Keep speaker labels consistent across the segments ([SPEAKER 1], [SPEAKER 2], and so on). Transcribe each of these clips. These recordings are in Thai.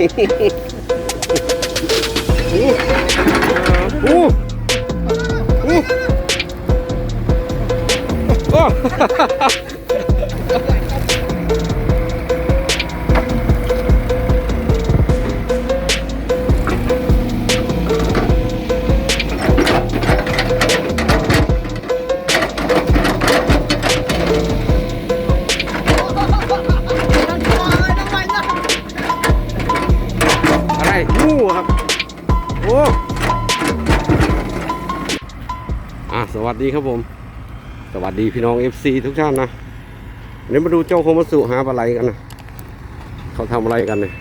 [SPEAKER 1] โอ้โอ้ วัสดีครับผม สวัสดีพี่น้อง FC ทุกท่านนะเดี๋ยวมาดูเจ้าโคมัสุหาปลาไหลกันนะเขาทำอะไรกันเนี่ย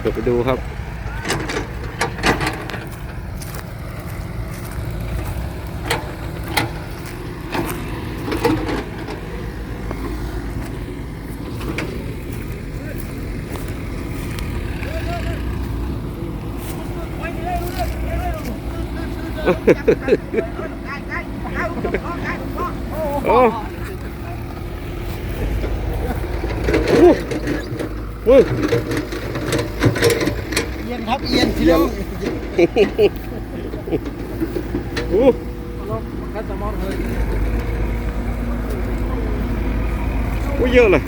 [SPEAKER 1] เดี๋ยวไปดูครับ โอ้โหเฮ้ย
[SPEAKER 2] เอียนครับเอียนพี่น้อง
[SPEAKER 1] โอ้
[SPEAKER 2] คัสตอมอร์เฮ้ย
[SPEAKER 1] โหเยอะเลย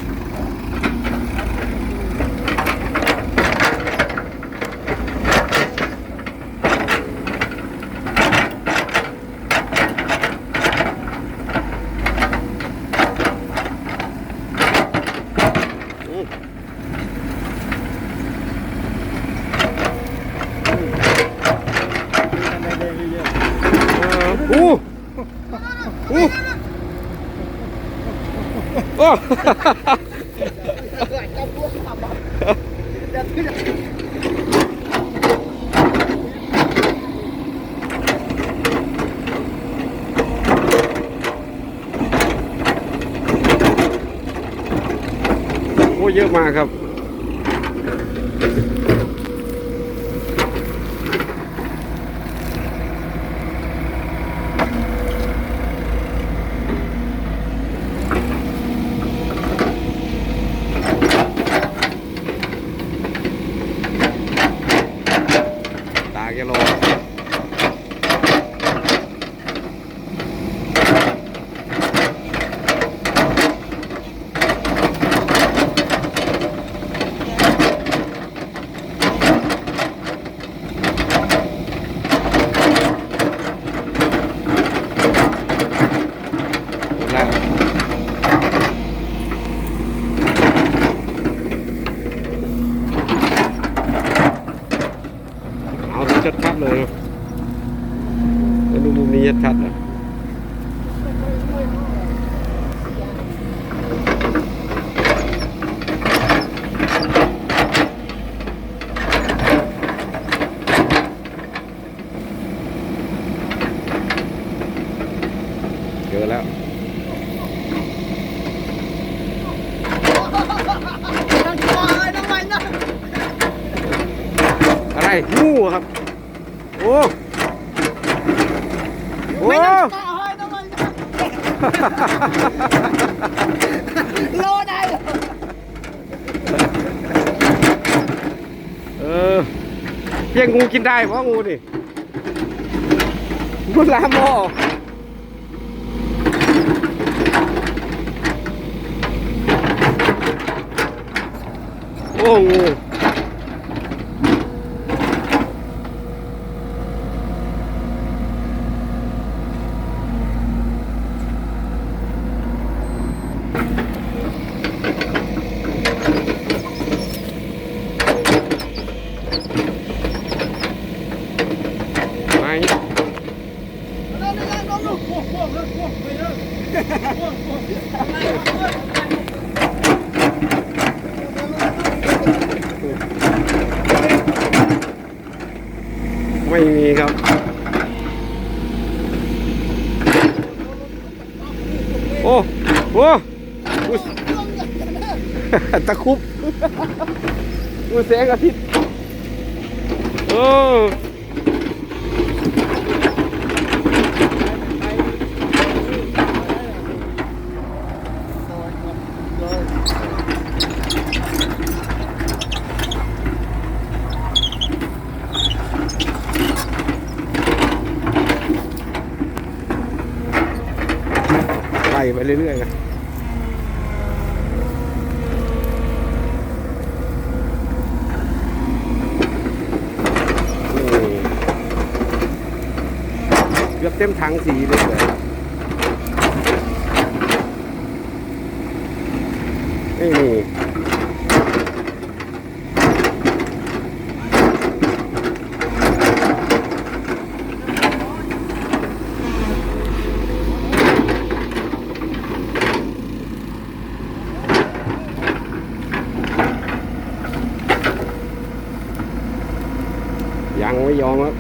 [SPEAKER 1] โอ้โอ้ โอ้โอ้เยอะมากครับ ตาแกรอแล้วเอาดูชัดๆเลยนะแล้วดูมุมนี้ชัดๆนะเจอแล้ว
[SPEAKER 2] น้ำควายน้ำมันนะ
[SPEAKER 1] อะไรงูครับ โอ้โอ้
[SPEAKER 2] ไม่น้ำควายน้ำมันนะโลได้เหรอ
[SPEAKER 1] เออเพียงงูกินได้เพราะงูนี่งูลาหมอโอ้งู อ้ตะคุบอุ้ยแสงอาทิตย์โอ้ไปไปเรื่อยๆน เต็มถังสีเลยเลยนี่นี่ยังไม่ยอมครับ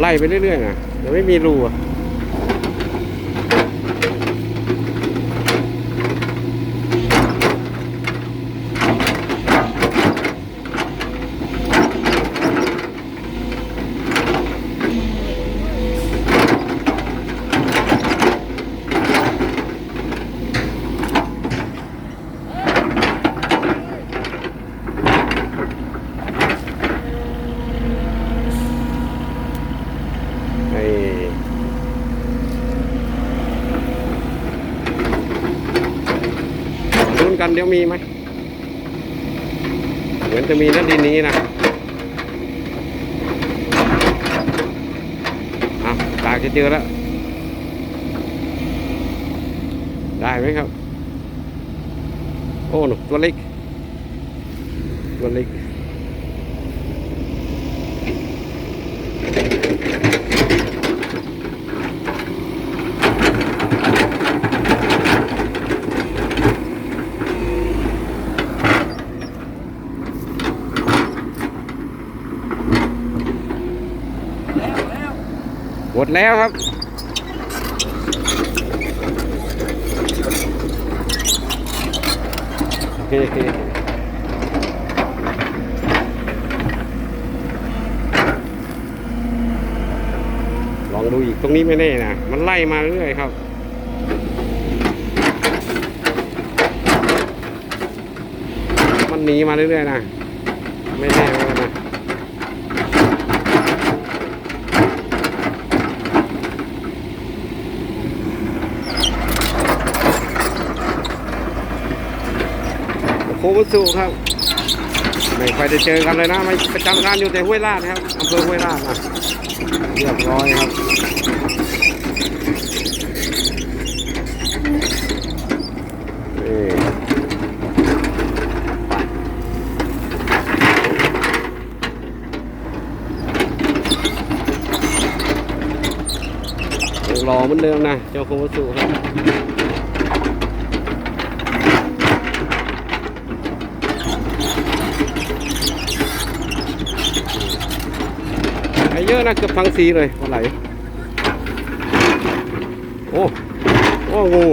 [SPEAKER 1] ไล่ไปเรื่อยๆนะ ยังไม่มีรูอะไอ้ เดี๋ยวมีไหมเหมือนจะมีนะดินนี้นะอะตาจะเจอแล้ว ได้ไหมครับ โอ้หนูตัวเล็กตัวเล็ก หมดแล้วครับเฮ้ลองดูอีกตรงนี้ไม่แน่นะ มันไล่มาเรื่อยครับ มันหนีมาเรื่อยๆนะ ไม่แน่เหมือนกันนะ โคมัสุครับไม่ค่อยได้เจอกันเลยนะไม่ประจำการอยู่แต่ห้วยลาดครับอำเภอห้วยลาดนะเรียบร้อยครับนี่ยังรอเหมือนเดิมนะเจ้าโคมัสุครับ เยอะนะเกือบทั้งสีเลยปลาไหลโอ้โอ้งู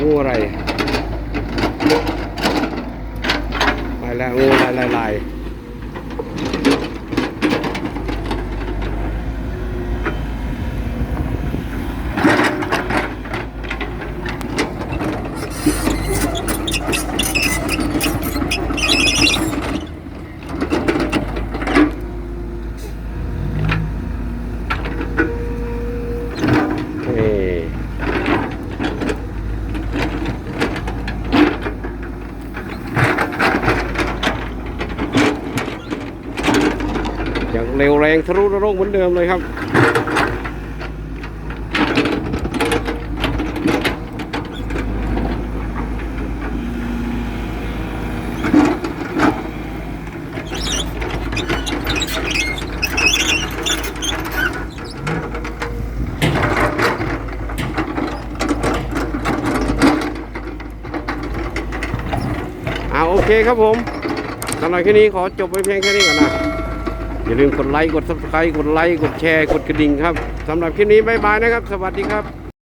[SPEAKER 1] งูอะไรไปแล้วงูลายลายลายนี่ ยังเร็วแรงทะลุนรกเหมือนเดิมเลยครับอ่าโอเคครับผมสำหรับแค่นี้ขอจบไว้เพียงแค่นี้ก่อนนะ อย่าลืมกดไลค์กดซับสไครต์กดไลค์กดแชร์กดกระดิ่งครับสำหรับคลิปนี้บ๊ายบายนะครับ สวัสดีครับ